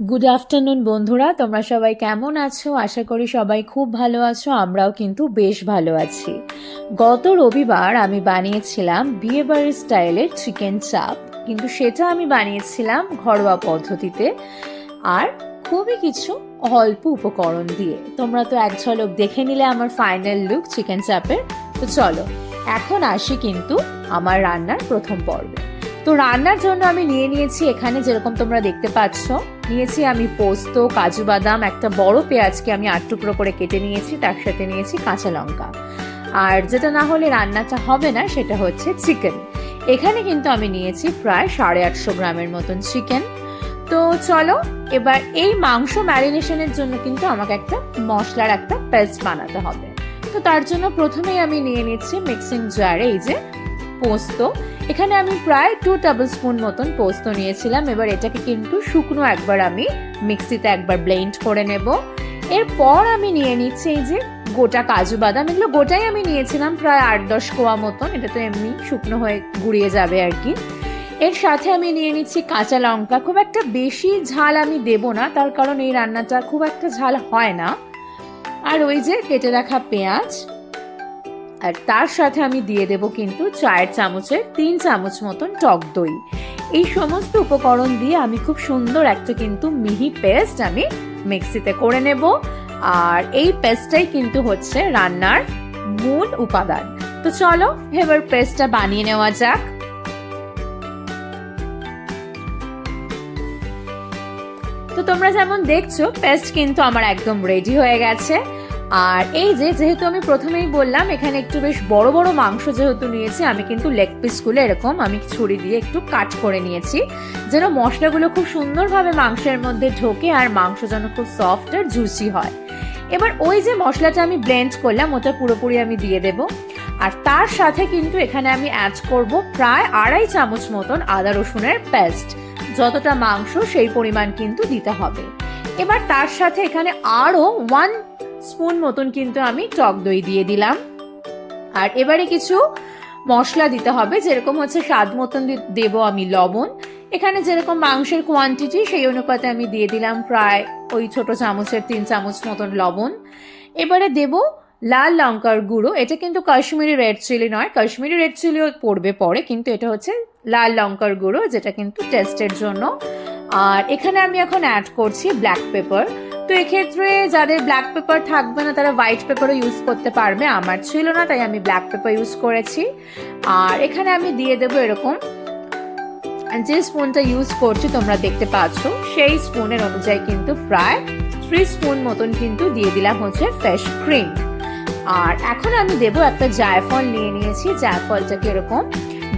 Good afternoon বন্ধুরা। তোমরা সবাই কেমন আছো? আশা করি সবাই খুব ভালো আছো, আমরাও কিন্তু বেশ ভালো আছি। গত রবিবার আমি বানিয়েছিলাম বিয়ে বাড়ির স্টাইলের চিকেন চাপ। কিন্তু সেটা আমি বানিয়েছিলাম ঘরোয়া পদ্ধতিতে আর খুবই কিছু অল্প উপকরণ দিয়ে। তোমরা তো এক ঝলক দেখে নিলে আমার ফাইনাল লুক চিকেন চাপের। তো চলো, এখন আসি কিন্তু আমার রান্নার প্রথম পর্বে। তো রান্নার জন্য আমি নিয়ে নিয়েছি এখানে যেরকম তোমরা দেখতে পাচ্ছ। নিয়েছি আমি পোস্ত, কাজু বাদাম, একটা বড় পেঁয়াজকে আমি আট টুকরো করে কেটে নিয়েছি, তার সাথে নিয়েছি কাঁচা লঙ্কা। আর যেটা না হলে রান্নাটা হবে না, সেটা হচ্ছে চিকেন। এখানে কিন্তু আমি নিয়েছি প্রায় সাড়ে আটশো গ্রামের মতন চিকেন। তো চলো, এবার এই মাংস ম্যারিনেশনের জন্য কিন্তু আমাকে একটা মশলার একটা পেস্ট বানাতে হবে। তো তার জন্য প্রথমেই আমি নিয়ে নিচ্ছি মিক্সিং জারে, এই যে পোস্ত। এখানে আমি প্রায় টু টেবিল স্পুন মতন পোস্ত নিয়েছিলাম। এবার এটাকে কিন্তু শুকনো একবার আমি মিক্সিতে একবার ব্লেন্ড করে নেব। এরপর আমি নিয়ে নিচ্ছি এই যে গোটা কাজু বাদাম। এগুলো গোটাই আমি নিয়েছিলাম প্রায় আট দশ কোয়া মতন। এটা তো এমনি শুকনো হয়ে গুড়িয়ে যাবে আর কি। এর সাথে আমি নিয়ে নিচ্ছি কাঁচা লঙ্কা। খুব একটা বেশি ঝাল আমি দেব না। তার কারণ এই রান্নাটা খুব একটা ঝাল হয় না। আর ওই যে কেটে রাখা পেঁয়াজ। আর তার সাথে আমি দিয়ে দেব কিন্তু চায়ের চামচের তিন চামচ মতন টক দই। এই সমস্ত উপকরণ দিয়ে আমি খুব সুন্দর একটা কিন্তু মিহি পেস্ট আমি মিক্সিতে করে নেব। আর এই পেস্টটাই কিন্তু হচ্ছে রান্নার মূল উপাদান। তো চলো, এবার পেস্টটা বানিয়ে নেওয়া যাক। তো তোমরা যেমন দেখছ, পেস্ট কিন্তু আমার একদম রেডি হয়ে গেছে। আর এই যে, যেহেতু আমি প্রথমেই বললাম, এখানে একটু বেশ বড় বড় মাংস যেহেতু নিয়েছি, আমি কিন্তু লেগ পিসগুলো এরকম আমি ছুরি দিয়ে একটু কাট করে নিয়েছি, যেন মশলাগুলো খুব সুন্দরভাবে মাংসের মধ্যে ঢোকে আর মাংস যেন খুব সফট আর জুসি হয়। এবার ওই যে মশলাটা আমি ব্লেন্ড করলাম, ওটা পুরোপুরি আমি দিয়ে দেব। আর তার সাথে কিন্তু এখানে আমি অ্যাড করব প্রায় আড়াই চামচ মতন আদা রসুনের পেস্ট যতটা মাংস সেই পরিমাণ কিন্তু দিতে হবে। এবার তার সাথে এখানে আরও ওয়ান স্পুন মতন কিন্তু আমি টক দই দিয়ে দিলাম। আর এবারে কিছু মশলা দিতে হবে, যেরকম হচ্ছে স্বাদ মতন দেব আমি লবণ। এখানে যেরকম মাংসের কোয়ান্টিটি সেই অনুপাতে আমি দিয়ে দিলাম প্রায় ওই ছোট চামচের তিন চামচ মতন লবণ। এবারে দেব লাল লঙ্কার গুঁড়ো, এটা কিন্তু কাশ্মীরি রেড চিলি নয়, কাশ্মীরি রেড চিলিও পড়বে পরে, কিন্তু এটা হচ্ছে লাল লঙ্কার গুঁড়ো, যেটা কিন্তু টেস্টের জন্য। আর এখানে আমি এখন অ্যাড করছি ব্ল্যাক পেপার তো এক্ষেত্রে যাদের ব্ল্যাক পেপার থাকবে না, তারা হোয়াইট পেপারও ইউজ করতে পারবে। আমার ছিল না, তাই আমি ব্ল্যাক পেপার ইউজ করেছি। আর এখানে আমি দিয়ে দেবো এরকম, যে স্পুনটা ইউজ করছি, তোমরা দেখতে পাচ্ছ, সেই স্পুনের অনুযায়ী কিন্তু প্রায় থ্রি স্পুন মতন কিন্তু দিয়ে দিলাম হচ্ছে ফ্রেশ ক্রিম আর এখন আমি দেবো একটা জায়ফল নিয়ে নিয়েছি, জায়ফলটাকে এরকম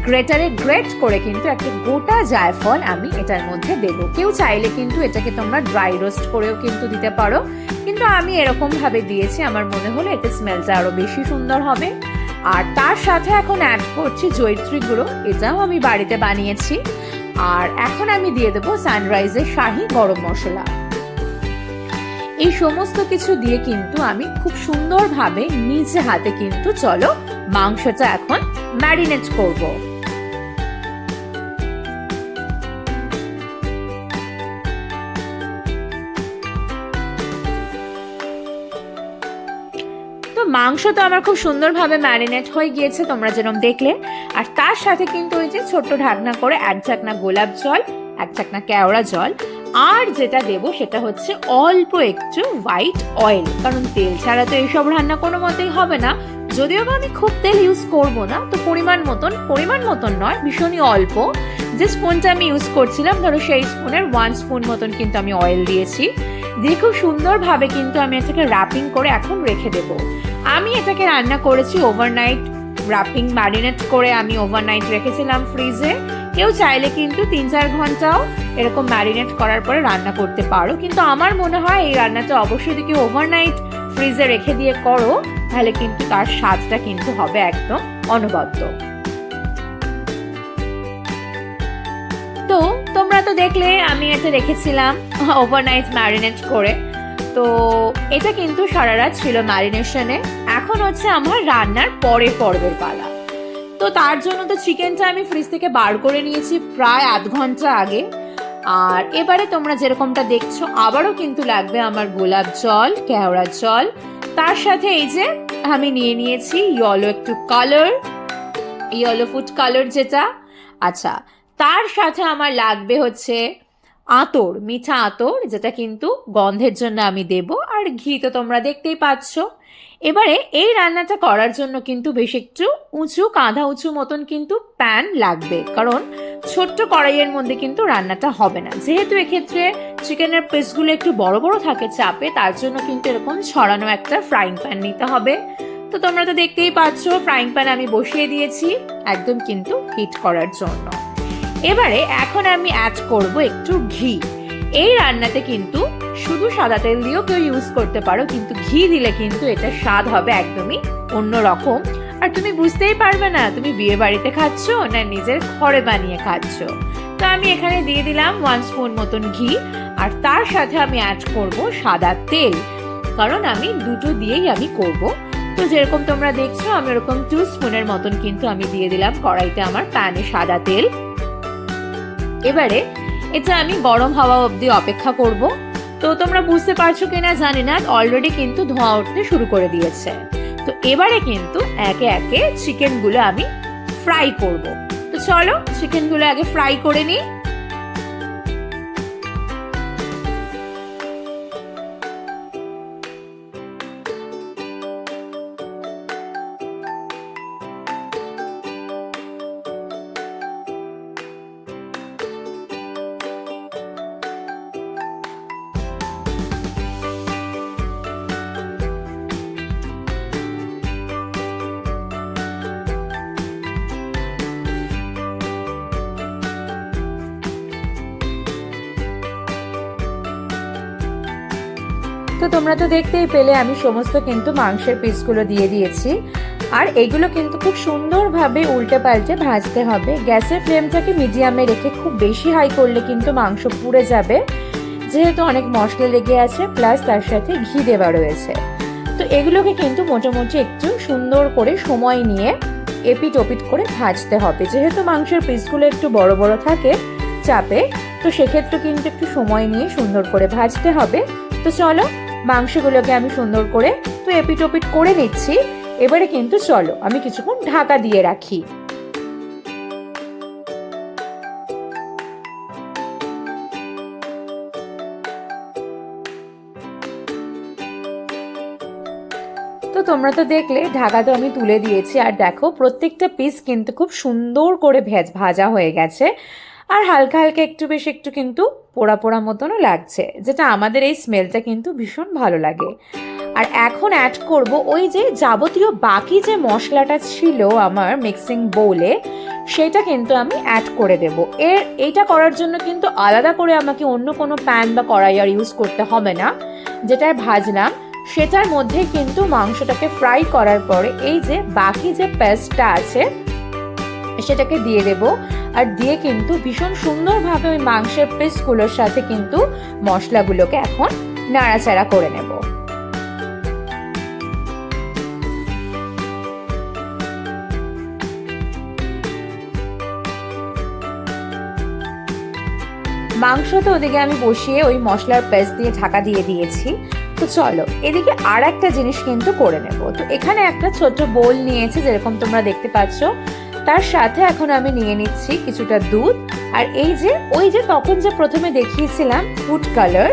গ্রেটারে গ্রেট করে কিন্তু একটা গোটা জায়ফল আমি এটার মধ্যে দেবো। কেউ চাইলে কিন্তু এটাকে তোমরা ড্রাই রোস্ট করেও কিন্তু দিতে পারো। কিন্তু আমি এরকম ভাবে দিয়েছি, আমার মনে হলো এতে স্মেলটা আরও বেশি সুন্দর হবে। আর তার সাথে এখন অ্যাড করছি জৈত্রী গুঁড়ো, এটাও আমি বাড়িতে বানিয়েছি। আর এখন আমি দিয়ে দেবো সানরাইজের শাহি গরম মশলা। এই সমস্ত কিছু দিয়ে কিন্তু আমি খুব সুন্দরভাবে নিজে হাতে কিন্তু চলো, মাংসটা এখন ম্যারিনেট করব। তো মাংস তো আমার খুব সুন্দরভাবে ম্যারিনেট হয়ে গিয়েছে, তোমরা যেরকম দেখলে। আর তার সাথে কিন্তু ওই যে ছোট্ট ঢাকনা করে এক ঢাকনা গোলাপ জল, এক ঢাকনা কেওড়া জল আর যেটা দেব সেটা হচ্ছে অল্প একটু হোয়াইট অয়েল কারণ তেল ছাড়া তো এইসব রান্না কোনো মতেই হবে না। যদিও বা আমি খুব তেল ইউজ করব না, তো পরিমাণ মতন পরিমাণ মতন নয়, ভীষণই অল্প। যে স্পুনটা আমি ইউজ করছিলাম, ধরো সেই স্পুনের ওয়ান স্পুন মতন কিন্তু আমি অয়েল দিয়েছি। দিয়ে খুব সুন্দরভাবে কিন্তু আমি এটাকে র্যাপিং করে এখন রেখে দেবো। আমি এটাকে রান্না করেছি ওভারনাইট র্যাপিং ম্যারিনেট করে আমি ওভারনাইট রেখেছিলাম ফ্রিজে কেউ চাইলে কিন্তু তিন চার ঘন্টাও এরকম ম্যারিনেট করার পরে রান্না করতে পারো। কিন্তু আমার মনে হয় এই রান্নাটা অবশ্যই যদি ওভারনাইট ফ্রিজে রেখে দিয়ে করো, তাহলে কিন্তু তার স্বাদটা কিন্তু হবে একদম অনবদ্য। তো তোমরা তো দেখলে, আমি এটা রেখেছিলাম ওভারনাইট ম্যারিনেট করে। তো এটা কিন্তু সারা রাত ছিল ম্যারিনেশনে এখন হচ্ছে আমার রান্নার পরের পর্বের পালা। তো তার জন্য তো চিকেনটা আমি ফ্রিজ থেকে বার করে নিয়েছি প্রায় আধ ঘণ্টা আগে। আর এবারে তোমরা যেরকমটা দেখছ, আবারও কিন্তু লাগবে আমার গোলাপ জল, কেওড়া জল। তার সাথে এই যে আমি নিয়ে নিয়েছি ইয়েলো একটু কালার ইয়েলো ফুড কালার যেটা। আচ্ছা তার সাথে আমার লাগবে হচ্ছে আতর, মিঠা আতর, যেটা কিন্তু গন্ধের জন্য আমি দেব। আর ঘি তো তোমরা দেখতেই পাচ্ছ। এবারে এই রান্নাটা করার জন্য কিন্তু বেশ একটু উঁচু, কাঁধা উঁচু মতন কিন্তু প্যান লাগবে। কারণ ছোট্ট কড়াইয়ের মধ্যে কিন্তু রান্নাটা হবে না। যেহেতু এক্ষেত্রে চিকেনের পিসগুলো একটু বড় বড় থাকে চাপে, তার জন্য কিন্তু এরকম ছড়ানো একটা ফ্রাইং প্যান নিতে হবে। তো তোমরা তো দেখতেই পাচ্ছ ফ্রাইং প্যান আমি বসিয়ে দিয়েছি একদম কিন্তু হিট করার জন্য। এবারে এখন আমি অ্যাড করব একটু ঘি। এই রান্নাতে কিন্তু শুধু সাদা তেল দিয়েও কেউ ইউজ করতে পারো, কিন্তু ঘি দিলে কিন্তু এটা স্বাদ হবে একদমই অন্য রকম আর তুমি বুঝতেই পারবে না, তুমি বিয়ে বাড়িতে খাচ্ছ না নিজের ঘরে বানিয়ে খাচ্ছ। তো আমি এখানে দিয়ে দিলাম ওয়ান স্পুন মতন ঘি, আর তার সাথে আমি অ্যাড করব সাদা তেল। কারণ আমি দুটো দিয়েই আমি করব। তো যেরকম তোমরা দেখছ, আমি ওরকম টু স্পুনের মতন কিন্তু আমি দিয়ে দিলাম কড়াইতে আমার প্যানে সাদা তেল। এবারে এটা আমি গরম হাওয়া অবধি অপেক্ষা করব। তো তোমরা বুঝতে পারছ কিনা জানি না অলরেডি কিন্তু ধোঁয়া উঠতে শুরু করে দিয়েছে। তো এবারে কিন্তু একে একে চিকেনগুলো আমি ফ্রাই করব। তো চলো চিকেনগুলো আগে ফ্রাই করে নিই। তো তোমরা তো দেখতেই পেলে, আমি সমস্ত কিন্তু মাংসের পিসগুলো দিয়ে দিয়েছি। আর এগুলো কিন্তু খুব সুন্দরভাবে উল্টে পাল্টে ভাজতে হবে। গ্যাসের ফ্লেমটাকে মিডিয়ামে রেখে খুব বেশি হাই করলে কিন্তু মাংস পুড়ে যাবে। যেহেতু অনেক মশলা লেগে আছে, প্লাস তার সাথে ঘি দেওয়া রয়েছে। তো এগুলোকে কিন্তু মোটামুটি একটু সুন্দর করে সময় নিয়ে এপিট ওপিট করে ভাজতে হবে। যেহেতু মাংসের পিসগুলো একটু বড় বড় থাকে চাপে, তো সেক্ষেত্রে কিন্তু একটু সময় নিয়ে সুন্দর করে ভাজতে হবে। তো চলো মাংসগুলোকে আমি সুন্দর করে তো এপিট ওপিট করে নিচ্ছি। এবারে কিন্তু চলো, আমি কিছুক্ষণ ঢাকা দিয়ে রাখি। তো তোমরা তো দেখলে, ঢাকা তো আমি তুলে দিয়েছি। আর দেখো, প্রত্যেকটা পিস কিন্তু খুব সুন্দর করে ভেজ ভাজা হয়ে গেছে। আর হালকা হালকা একটু বেশ একটু কিন্তু পোড়া পোড়া মতনও লাগছে, যেটা আমাদের এই স্মেলটা কিন্তু ভীষণ ভালো লাগে। আর এখন অ্যাড করব ওই যে যাবতীয় বাকি যে মশলাটা ছিল আমার মিক্সিং বোলে সেটা কিন্তু আমি অ্যাড করে দেব। এর, এইটা করার জন্য কিন্তু আলাদা করে আমাকে অন্য কোনো প্যান বা কড়াই আর ইউজ করতে হবে না, যেটায় ভাজলাম। সেটার মধ্যে কিন্তু মাংসটাকে ফ্রাই করার পরে এই যে বাকি যে পেস্টটা আছে সেটাকে দিয়ে দেব। আর দিয়ে কিন্তু ভীষণ সুন্দরভাবে ওই মাংসের পিসগুলোর সাথে কিন্তু মশলাগুলোকে এখন নাড়াচাড়া করে নেব। মাংস তো ওদিকে আমি বসিয়ে ওই মশলার পেস্ট দিয়ে ঢাকা দিয়ে দিয়েছি। তো চলো, এদিকে আর একটা জিনিস কিন্তু করে নেব। তো এখানে একটা ছোট বোল নিয়েছি, যেরকম তোমরা দেখতে পাচ্ছ। তার সাথে এখন আমি নিয়ে নিচ্ছি কিছুটা দুধ। আর এই যে, ওই যে তখন যে প্রথমে দেখিয়েছিলাম ফুড কালার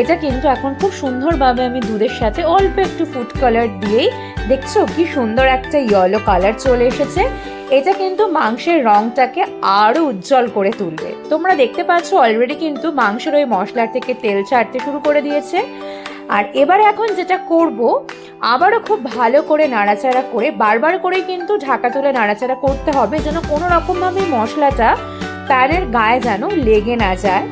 এটা কিন্তু এখন খুব সুন্দরভাবে আমি দুধের সাথে অল্প একটু ফুড কালার দিয়েই দেখছ কি সুন্দর একটা ইয়েলো কালার চলে এসেছে। এটা কিন্তু মাংসের রংটাকে আরও উজ্জ্বল করে তুলবে। তোমরা দেখতে পাচ্ছ অলরেডি কিন্তু মাংসের ওই মশলার থেকে তেল ছাড়তে শুরু করে দিয়েছে। আর এবার এখন যেটা করব, আবারও খুব ভালো করে নাড়াচাড়া করে, বারবার করে কিন্তু ঢাকা তুলে নাড়াচাড়া করতে হবে যেন কোনো রকমভাবে মশলাটা প্যানের গায়ে যেন লেগে না যায়।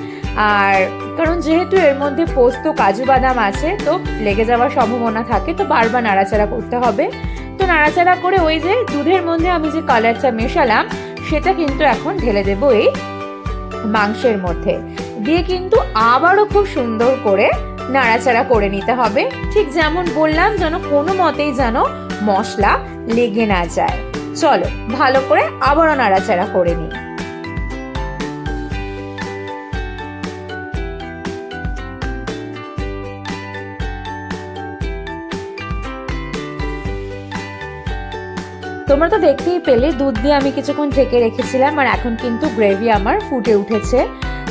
আর কারণ যেহেতু এর মধ্যে পোস্ত, কাজু বাদাম আছে, তো লেগে যাওয়ার সম্ভাবনা থাকে, তো বারবার নাড়াচাড়া করতে হবে। তো নাড়াচাড়া করে ওই যে দুধের মধ্যে আমি যে কালারটা মেশালাম, সেটা কিন্তু এখন ঢেলে দেব এই মাংসের মধ্যে। দিয়ে কিন্তু আবারও খুব সুন্দর করে নাড়াচাড়া করে নিতে হবে। ঠিক যেমন বললাম, যেন কোনো মতেই যেন মশলা লেগে না যায়। চলো, ভালো করে আবারও নাড়াচাড়া করে নিই। তোমরা তো দেখতেই পেলে, দুধ দিয়ে আমি কিছুক্ষণ ঢেকে রেখেছিলাম, আর এখন কিন্তু গ্রেভি আমার ফুটে উঠেছে।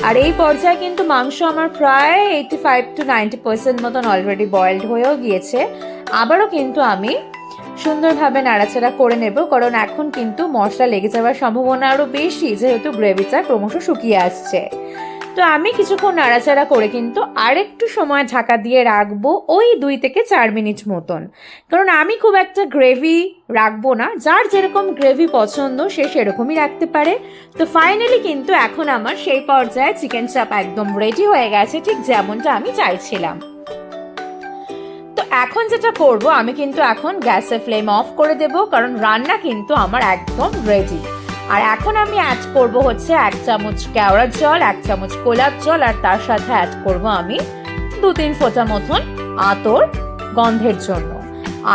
আর এই পর্যায়ে কিন্তু মাংস আমার প্রায় eighty five two ninety percent মতন অলরেডি বয়েলড হয়েও গিয়েছে। আবারও কিন্তু আমি সুন্দরভাবে নাড়াচাড়া করে নেব, কারণ এখন কিন্তু মশলা লেগে যাওয়ার সম্ভাবনা আরও বেশি, যেহেতু গ্রেভিটা ক্রমশ শুকিয়ে আসছে। তো আমি কিছুক্ষণ নাড়াচাড়া করে কিন্তু আরেকটু সময় ঢাকা দিয়ে রাখব ওই দুই থেকে চার মিনিট মতন। কারণ আমি খুব একটা গ্রেভি রাখব না, যার যেরকম গ্রেভি পছন্দ সে সেরকমই রাখতে পারে। তো ফাইনালি কিন্তু এখন আমার সেই পর্যায়ে চিকেন চাপ একদম রেডি হয়ে গেছে, ঠিক যেমনটা আমি চাইছিলাম। তো এখন যেটা করব, আমি কিন্তু এখন গ্যাসের ফ্লেম অফ করে দেব, কারণ রান্না কিন্তু আমার একদম রেডি আর এখন আমি অ্যাড করব হচ্ছে এক চামচ কেওড়ার জল, এক চামচ গোলাপ জল, আর তার সাথে অ্যাড করব আমি দু তিন ফোঁটা মতন আতর গন্ধের জন্য।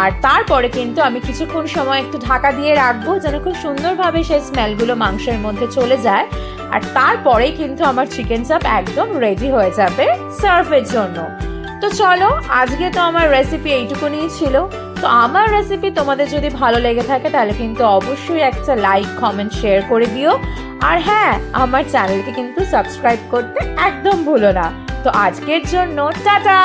আর তারপরে কিন্তু আমি কিছুক্ষণ সময় একটু ঢাকা দিয়ে রাখব যেন খুব সুন্দরভাবে সেই স্মেলগুলো মাংসের মধ্যে চলে যায়। আর তারপরেই কিন্তু আমার চিকেন চাপ একদম রেডি হয়ে যাবে সার্ভের জন্য। তো চলো, আজকে তো আমার রেসিপি এইটুকুনিই ছিল। তো আমার রেসিপি তোমাদের যদি ভালো লেগে থাকে, তাহলে কিন্তু অবশ্যই একটা লাইক কমেন্ট শেয়ার করে দিও। আর হ্যাঁ আমার চ্যানেলকে কিন্তু সাবস্ক্রাইব করতে একদম ভুলো না। তো আজকের জন্য টাটা!